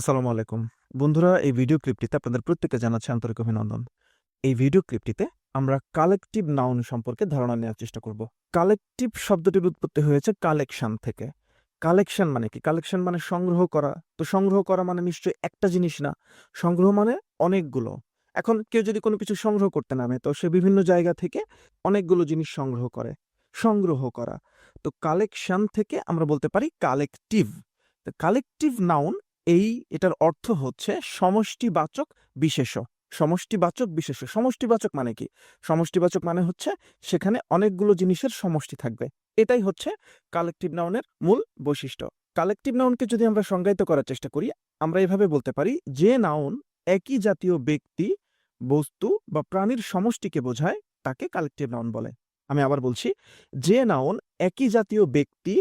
আসসালামু আলাইকুম। বন্ধুরা, এই ভিডিও ক্লিপটিতে আপনাদের প্রত্যেককে জানাচ্ছি আন্তরিক অভিনন্দন। এই ভিডিও ক্লিপটিতে আমরা কালেকটিভ নাউন সম্পর্কে ধারণা নেওয়ার চেষ্টা করব। কালেকটিভ শব্দটির উৎপত্তি হয়েছে কালেকশন থেকে। কালেকশন মানে কি? কালেকশন মানে সংগ্রহ করা। তো সংগ্রহ করা মানে নিশ্চয়ই একটা জিনিস না। সংগ্রহ মানে অনেকগুলো। এখন কেউ যদি কোনো কিছু সংগ্রহ করতে নামে, তো সে বিভিন্ন জায়গা থেকে অনেকগুলো জিনিস সংগ্রহ করে। সংগ্রহ করা। তো কালেকশন থেকে আমরা বলতে পারি কালেকটিভ। কালেকটিভ নাউন এই এটার অর্থ হচ্ছে সমষ্টিবাচক বিশেষ সমষ্টিবাচক বিশেষ সমষ্টিবাচক মানে কি? সমষ্টিবাচক মানে হচ্ছে সেখানে অনেকগুলো জিনিসের সমষ্টি থাকবে। এটাই হচ্ছে কালেকটিভ নাউনের মূল বৈশিষ্ট্য। কালেকটিভ নাউনকে যদি আমরা সংজ্ঞায়িত করার চেষ্টা করি, আমরা এভাবে বলতে পারি, যে নাউন একই জাতীয় ব্যক্তি, বস্তু বা প্রাণীর সমষ্টিকে বোঝায়, তাকে কালেকটিভ নাউন বলে। আমি আবার বলছি, যে নাউন একই জাতীয় ব্যক্তি,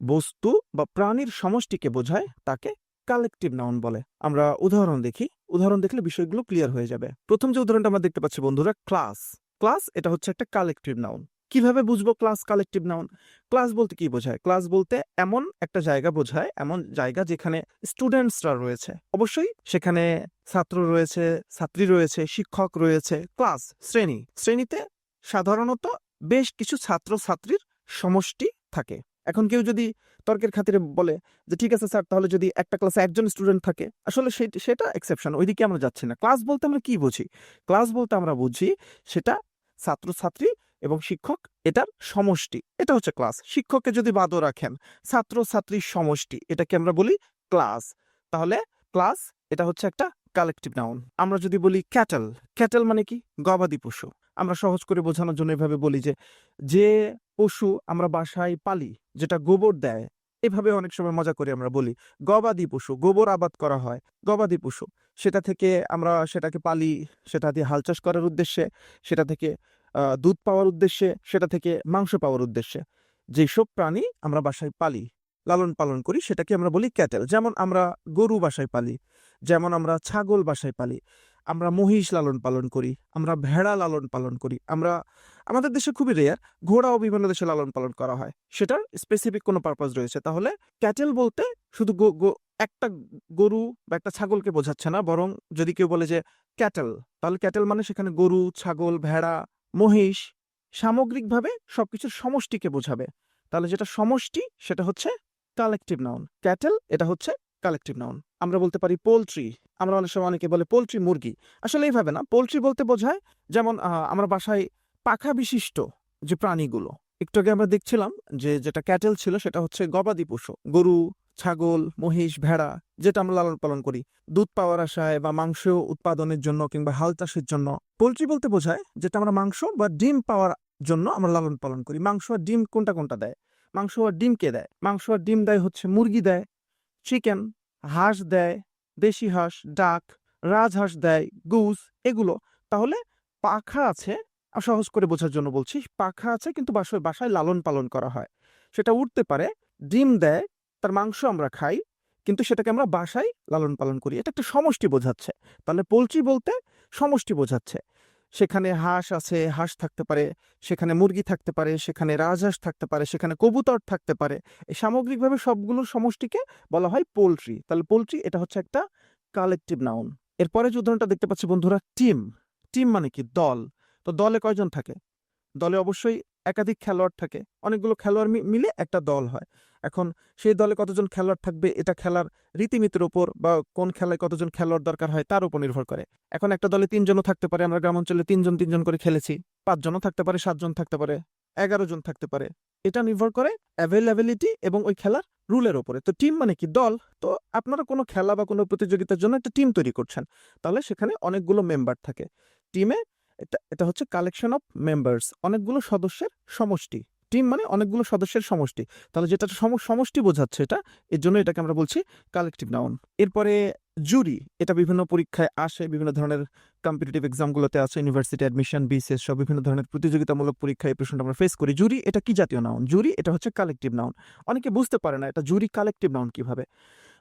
বস্তু বা প্রাণীর সমষ্টিকে বোঝায়, তাকে কালেকটিভ নাউন বলে। আমরা উদাহরণ দেখি। উদাহরণ দেখলে বিষয়গুলো ক্লিয়ার হয়ে যাবে। প্রথম যে উদাহরণটা আমরা দেখতে পাচ্ছি বন্ধুরা, ক্লাস। ক্লাস এটা হচ্ছে একটা কালেকটিভ নাউন। কীভাবে বুঝব ক্লাস কালেকটিভ নাউন? ক্লাস বলতে কি বোঝায়? ক্লাস বলতে এমন একটা জায়গা বোঝায়, এমন জায়গা যেখানে স্টুডেন্টসরা রয়েছে। অবশ্যই সেখানে ছাত্র রয়েছে, ছাত্রী রয়েছে, শিক্ষক রয়েছে, ক্লাস, শ্রেণি। শ্রেণীতে সাধারণত বেশ কিছু ছাত্র ছাত্রীর সমষ্টি থাকে। এখন কেউ যদি তর্কের খাতিরে বলে যে, ঠিক আছে স্যার, তাহলে যদি একটা ক্লাসে একজন স্টুডেন্ট থাকে, আসলে সেটা এক্সেপশন ওইদিকে আমরা যাচ্ছি না। ক্লাস বলতে আমরা কি বুঝি? ক্লাস বলতে আমরা বুঝি সেটা ছাত্রছাত্রী এবং শিক্ষক, এটার সমষ্টি। এটা হচ্ছে ক্লাস শিক্ষককে যদি বাদও রাখেন, ছাত্রছাত্রীর সমষ্টি, এটাকে আমরা বলি ক্লাস তাহলে ক্লাস এটা হচ্ছে একটা কালেকটিভ নাউন আমরা যদি বলি ক্যাটেল ক্যাটেল মানে কি? গবাদি পশু। আমরা সহজ করে বোঝানোর জন্য এভাবে বলি যে যে পশু আমরা বাসায় পালি, যেটা গোবর দেয়। এভাবে অনেক সময় মজা করে আমরা বলি। গবাদি পশু, গোবর আবাদ করা হয়, গবাদি পশু। সেটা থেকে আমরা সেটাকে পালি, সেটা দিয়ে হাল চাষ করার উদ্দেশ্যে, সেটা থেকে দুধ পাওয়ার উদ্দেশ্যে, সেটা থেকে মাংস পাওয়ার উদ্দেশ্যে। যেসব প্রাণী আমরা বাসায় পালি, লালন পালন করি, সেটাকে আমরা বলি ক্যাটেল। যেমন আমরা গরু বাসায় পালি, যেমন আমরা ছাগল বাসায় পালি। আমরা মহিষ লালন পালন করি, আমরা ভেড়া লালন পালন করি, আমরা, আমাদের দেশে খুবই রেয়ার ঘোড়াও বিভিন্ন দেশে লালন পালন করা হয়। সেটার স্পেসিফিক কোনো পারপাস রয়েছে? তাহলে ক্যাটেল বলতে শুধু একটা গরু বা একটা ছাগলকে বোঝাচ্ছে না, বরং যদি কেউ বলে যে ক্যাটেল তাহলে ক্যাটেল মানে সেখানে গরু, ছাগল, ভেড়া, মহিষ সামগ্রিকভাবে সবকিছুর সমষ্টিকে বোঝাবে। তাহলে যেটা সমষ্টি, সেটা হচ্ছে কালেকটিভ নাউন ক্যাটেল এটা হচ্ছে কালেকটিভ নাউন আমরা বলতে পারি পোলট্রি আমরা অনেক সময় অনেকে বলে পোলট্রি মুরগি। আসলে এইভাবে না, পোলট্রি বলতে বোঝায় যেমন আমরা বাসায় পাখা বিশিষ্ট যে প্রাণীগুলো, একটু আগে আমরা দেখছিলাম যে যেটা ক্যাটেল ছিল সেটা হচ্ছে গবাদি পশু, গরু, ছাগল, মহিষ, ভেড়া, যেটা আমরা লালন পালন করি। দুধ পাওয়ার আশায় বা মাংস উৎপাদনের জন্য কিংবা হাল চাষের জন্য। পোলট্রি বলতে বোঝায় যেটা আমরা মাংস বা ডিম পাওয়ার জন্য আমরা লালন পালন করি। মাংস আর ডিম কোনটা কোনটা দেয়? মাংস আর ডিম কে দেয়? মাংস আর ডিম দেয় হচ্ছে মুরগি দেয়, চিকেন, হাঁস দেয় দেশি হাঁস, ডাক, রাজহাঁস দেয় গুজ এগুলো। তাহলে পাখা আছে সহজ করে বোঝার জন্য বলছি। পাখা আছে কিন্তু বাসায় বাসায় লালন পালন করা হয়। সেটা উঠতে পারে, ডিম দেয়, তার মাংস আমরা খাই, কিন্তু সেটাকে আমরা বাসায় লালন পালন করি। এটা একটা সমষ্টি বোঝাচ্ছে। তাহলে পোলট্রি বলতে সমষ্টি বোঝাচ্ছে। সেখানে হাঁস আছে, হাঁস থাকতে পারে, সেখানে মুরগি থাকতে পারে, সেখানে রাজহাঁস থাকতে পারে, সেখানে কবুতর থাকতে পারে। এই সামগ্রিকভাবে সবগুলোর সমষ্টিকে বলা হয় পোলট্রি। তাহলে পোলট্রি এটা হচ্ছে একটা কালেকটিভ নাউন এরপরে যে উদাহরণটা দেখতে পাচ্ছি বন্ধুরা, টিম। টিম মানে কি? দল। তো দলে কয়জন থাকে? দলে অবশ্যই একাধিক খেলোয়াড় থাকে। অনেকগুলো খেলোয়াড় মিলে একটা দল হয়। এখন সেই দলে কতজন খেলোয়াড় থাকবে, এটা খেলার রীতিনীতির উপর বা কোন খেলায় কতজন খেলোয়াড় দরকার হয়, তার উপর নির্ভর করে। এখন একটা দলে তিনজনও থাকতে পারে, আমরা গ্রাম অঞ্চলে তিনজন তিনজন করে খেলেছি। পাঁচজনও থাকতে পারে, সাতজন থাকতে পারে এগারো জন থাকতে পারে। এটা নির্ভর করে অ্যাভেলেবিলিটি এবং ওই খেলার রুলের ওপরে তো টিম মানে কি? দল। তো আপনারা কোনো খেলা বা কোনো প্রতিযোগিতার জন্য একটা টিম তৈরি করছেন। তাহলে সেখানে অনেকগুলো মেম্বার থাকে। টিমে এটা এটা হচ্ছে কালেকশন অফ মেম্বার্স অনেকগুলো সদস্যের সমষ্টি। টিম মানে অনেকগুলো সদস্যের সমষ্টি। তাহলে যেটা সম- সমষ্টি বোঝাচ্ছে এটা, এর জন্য এটাকে আমরা বলছি কালেকটিভ নাউন এরপরে জুরি এটা বিভিন্ন পরীক্ষায় আসে, বিভিন্ন ধরনের কম্পিটিটিভ এক্সামগুলোতে আছে ইউনিভার্সিটি অ্যাডমিশন বিসিএস সব বিভিন্ন ধরনের প্রতিযোগিতামূলক পরীক্ষায় এই প্রশ্নটা আমরা ফেস করি। জুরি এটা কি জাতীয় নাউন জুরি এটা হচ্ছে কালেকটিভ নাউন অনেকে বুঝতে পারে না এটা জুরি কালেকটিভ নাউন কীভাবে।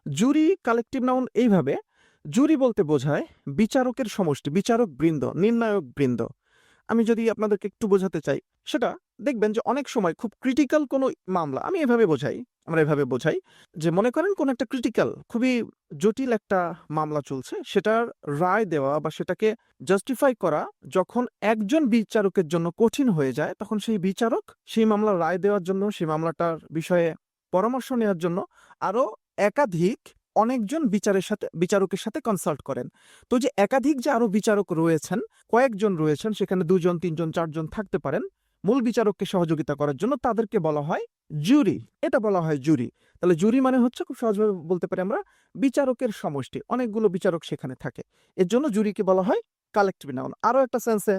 জুরি কালেকটিভ নাউন এইভাবে জুরি বলতে বোঝায় বিচারকের সমষ্টি, বিচারক বৃন্দ, নির্ণায়ক বৃন্দ। আমি যদি আপনাদেরকে একটু বোঝাতে চাই, সেটা দেখবেন যে অনেক সময় খুব ক্রিটিক্যাল কোনো মামলা, আমি এভাবে বোঝাই, আমরা এভাবে বোঝাই যে মনে করেন কোন একটা ক্রিটিক্যাল খুবই জটিল একটা মামলা চলছে, সেটার রায় দেওয়া বা সেটাকে জাস্টিফাই করা যখন একজন বিচারকের জন্য কঠিন হয়ে যায়, তখন সেই বিচারক সেই মামলার রায় দেওয়ার জন্য, সেই মামলাটার বিষয়ে পরামর্শ নেওয়ার জন্য আরও একাধিক অনেকজন বিচারের সাথে, বিচারকের সাথে কনসাল্ট করেন। তো যে একাধিক যে আরও বিচারক রয়েছেন, কয়েকজন রয়েছেন, সেখানে দুজন, তিনজন, চারজন থাকতে পারেন, মূল বিচারককে সহযোগিতা করার জন্য তাদেরকে বলা হয় জুরি। এটা বলা হয় জুরি। তাহলে জুরি মানে হচ্ছে, খুব সহজভাবে বলতে পারি আমরা, বিচারকের সমষ্টি। অনেকগুলো বিচারক সেখানে থাকে। এর জন্য জুরিকে বলা হয় কালেক্টিভ নাউন আরও একটা সেন্সে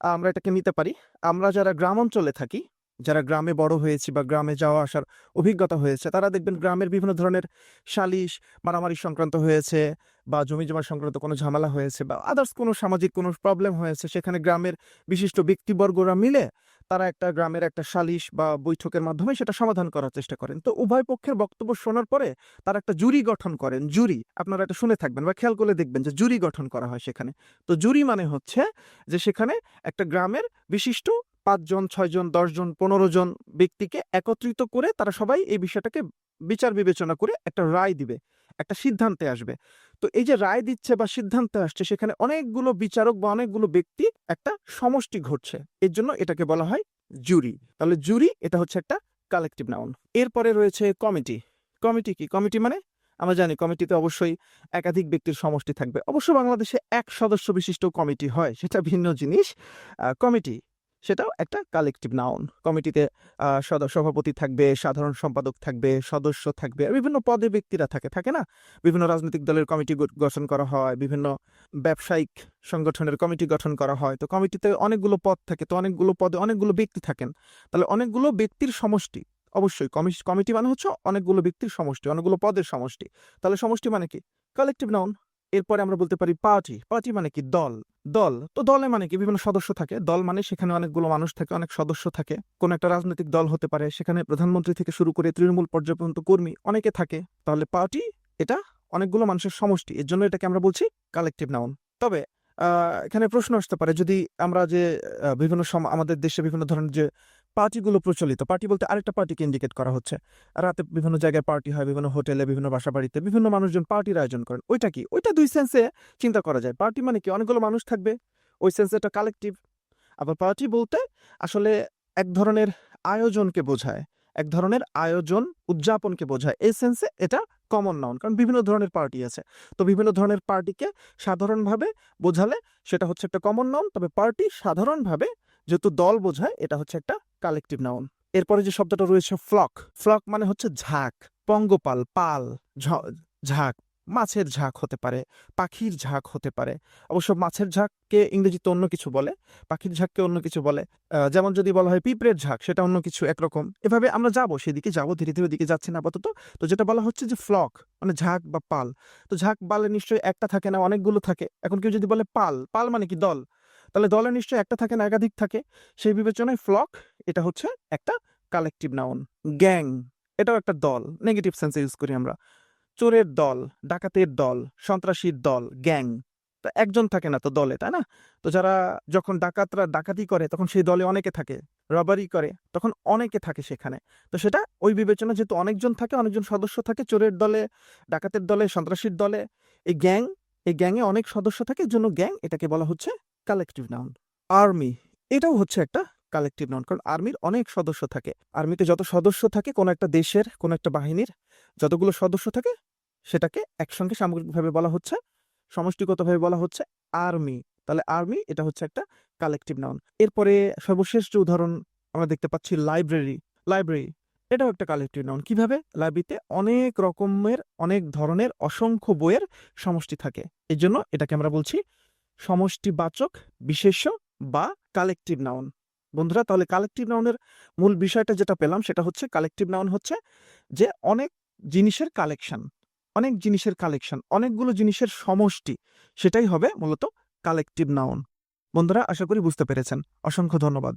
আমরা এটাকে নিতে পারি। আমরা যারা গ্রাম অঞ্চলে থাকি যারা গ্রামে বড় হয়েছি বা গ্রামে যাওয়া আসার অভিজ্ঞতা হয়েছে, তারা দেখবেন গ্রামের বিভিন্ন ধরনের সালিশ, মারামারি সংক্রান্ত হয়েছে বা জমি জমা সংক্রান্ত কোনো ঝামেলা হয়েছে বা আদার্স কোনো সামাজিক কোনো প্রবলেম হয়েছে, সেখানে গ্রামের বিশিষ্ট ব্যক্তিবর্গরা মিলে তারা একটা গ্রামের একটা সালিশ বা বৈঠকের মাধ্যমে সেটা সমাধান করার চেষ্টা করেন। তো উভয় পক্ষের বক্তব্য শোনার পরে তারা একটা জুরি গঠন করেন। জুরি, আপনারা এটা শুনে থাকবেন বা খেয়াল করে দেখবেন যে জুরি গঠন করা হয় সেখানে। তো জুরি মানে হচ্ছে যে সেখানে একটা গ্রামের বিশিষ্ট পাঁচজন, ছয়জন, দশজন পনেরো জন ব্যক্তিকে একত্রিত করে তারা সবাই এই বিষয়টাকে বিচার বিবেচনা করে একটা রায় দিবে, একটা সিদ্ধান্তে আসবে। তো এই যে রায় দিচ্ছে বা সিদ্ধান্তে আসছে, সেখানে অনেকগুলো বিচারক বা অনেকগুলো ব্যক্তি একটা সমষ্টি ঘটছে। এর জন্য এটাকে বলা হয় জুরি। তাহলে জুরি এটা হচ্ছে একটা কালেকটিভ নাউন এরপরে রয়েছে কমিটি কমিটি কি? কমিটি মানে? আমরা জানি কমিটিতে অবশ্যই একাধিক ব্যক্তির সমষ্টি থাকবে। অবশ্য বাংলাদেশে এক সদস্য বিশিষ্ট কমিটি হয়, সেটা ভিন্ন জিনিস। কমিটি সেটাও একটা কালেকটিভ নাউন কমিটিতে সভাপতি থাকবে, সাধারণ সম্পাদক থাকবে, সদস্য থাকবে বিভিন্ন পদে ব্যক্তিরা থাকে থাকে না? বিভিন্ন রাজনৈতিক দলের কমিটি গঠন করা হয়, বিভিন্ন ব্যবসায়িক সংগঠনের কমিটি গঠন করা হয়। তো কমিটিতে অনেকগুলো পদ থাকে, তো অনেকগুলো পদে অনেকগুলো ব্যক্তি থাকেন। তাহলে অনেকগুলো ব্যক্তির সমষ্টি, অবশ্যই কমিটি মানে হচ্ছে অনেকগুলো ব্যক্তির সমষ্টি, অনেকগুলো পদের সমষ্টি। তাহলে সমষ্টি মানে কি? কালেকটিভ নাউন এরপরে আমরা বলতে পারি পার্টি পার্টি মানে কি দল? দল, তো দলে মানে কি? বিভিন্ন সদস্য থাকে। দল মানে সেখানে অনেকগুলো মানুষ থাকে, অনেক সদস্য থাকে। কোন একটা রাজনৈতিক দল হতে পারে। সেখানে প্রধানমন্ত্রী থেকে শুরু করে তৃণমূল পর্যন্ত কর্মী অনেকে থাকে। তাহলে পার্টি এটা অনেকগুলো মানুষের সমষ্টি। এর জন্য এটাকে আমরা বলছি কালেকটিভ নাউন তবে এখানে প্রশ্ন আসতে পারে। যদি আমরা যে বিভিন্ন আমাদের দেশে বিভিন্ন ধরনের যে পার্টিগুলো প্রচলিত। পার্টি বলতে আরেকটা পার্টিকে ইন্ডিকেট করা হচ্ছে। রাতে বিভিন্ন জায়গায় পার্টি হয়, বিভিন্ন হোটেলে, বিভিন্ন বাসা বাড়িতে বিভিন্ন মানুষজন পার্টির আয়োজন করেন। ওইটা কি? ওইটা দুই সেন্সে চিন্তা করা যায়। পার্টি মানে কি? অনেকগুলো মানুষ থাকবে। ওই সেন্সে একটা কালেকটিভ আবার পার্টি বলতে আসলে এক ধরনের আয়োজনকে বোঝায়। এক ধরনের আয়োজন উদযাপনকে বোঝায়। এই সেন্সে এটা কমন নাউন কারণ বিভিন্ন ধরনের পার্টি আছে। তো বিভিন্ন ধরনের পার্টিকে সাধারণভাবে বোঝালে সেটা হচ্ছে একটা কমন নাউন তবে পার্টি সাধারণভাবে যেহেতু দল বোঝায়, এটা হচ্ছে একটা কালেকটিভ নাউন এরপরে যে শব্দটা রয়েছে ফ্লক ফ্লক মানে হচ্ছে ঝাঁক, পঙ্গপাল, পাল ঝাঁক, মাছের ঝাঁক হতে পারে, পাখির ঝাঁক হতে পারে। অবশ্য মাছের ঝাঁককে ইংরেজিতে অন্য কিছু বলে, পাখির ঝাঁককে অন্য কিছু বলে। যেমন যদি বলা হয় পিঁপড়ের ঝাঁক, সেটা অন্য কিছু একরকম। এভাবে আমরা যাব, সেদিকে যাব, ধীরে ধীরে দিকে যাচ্ছি না আপাতত। তো যেটা বলা হচ্ছে যে ফ্লক মানে ঝাঁক বা পাল। তো ঝাঁক, পালে নিশ্চয়ই একটা থাকে না, অনেকগুলো থাকে। এখন কেউ যদি বলে পাল পাল মানে কি দল? তাহলে দলে নিশ্চয়ই একটা থাকে না একাধিক থাকে। সেই বিবেচনায় ফ্লক, এটা হচ্ছে একটা কালেকটিভ নাউন গ্যাং এটাও একটা দল নেগেটিভ সেন্সে ইউজ করি আমরা। চোরের দল, ডাকাতের দল, সন্ত্রাসীর দল গ্যাং তো একজন থাকে না তো দলে, তাই না? তো যারা যখন ডাকাতরা ডাকাতি করে, তখন সেই দলে অনেকে থাকে রবারি করে, তখন অনেকে থাকে সেখানে। তো সেটা ওই বিবেচনা যেহেতু অনেকজন থাকে, অনেকজন সদস্য থাকে, চোরের দলে, ডাকাতের দলে, সন্ত্রাসীর দলে, এই গ্যাং এই গ্যাংয়ে অনেক সদস্য থাকে জন্য গ্যাং এটাকে বলা হচ্ছে কালেকটিভ নাউন আর্মি এটাও হচ্ছে একটা কালেকটিভ নাউন কারণ আর্মির অনেক সদস্য থাকে। আর্মিতে যত সদস্য থাকে, কোনো একটা দেশের, কোনো একটা বাহিনীর, যতগুলো সদস্য থাকে, সেটাকে একসঙ্গে সামগ্রিকভাবে বলা হচ্ছে, সমষ্টিগতভাবে বলা হচ্ছে আর্মি তাহলে আর্মি এটা হচ্ছে একটা কালেকটিভ নাউন এরপরে সর্বশেষ যে উদাহরণ আমরা দেখতে পাচ্ছি লাইব্রেরি লাইব্রেরি এটাও একটা কালেকটিভ নাউন কীভাবে? লাইব্রেরিতে অনেক রকমের, অনেক ধরনের অসংখ্য বইয়ের সমষ্টি থাকে। এর জন্য এটাকে আমরা বলছি সমষ্টিবাচক, বিশেষ্য বা কালেকটিভ নাউন বন্ধুরা, তাহলে কালেকটিভ নাউনের মূল বিষয়টা যেটা পেলাম সেটা হচ্ছে কালেকটিভ নাউন হচ্ছে যে অনেক জিনিসের কালেকশন অনেক জিনিসের কালেকশন অনেকগুলো জিনিসের সমষ্টি, সেটাই হবে মূলত কালেকটিভ নাউন বন্ধুরা, আশা করি বুঝতে পেরেছেন। অসংখ্য ধন্যবাদ।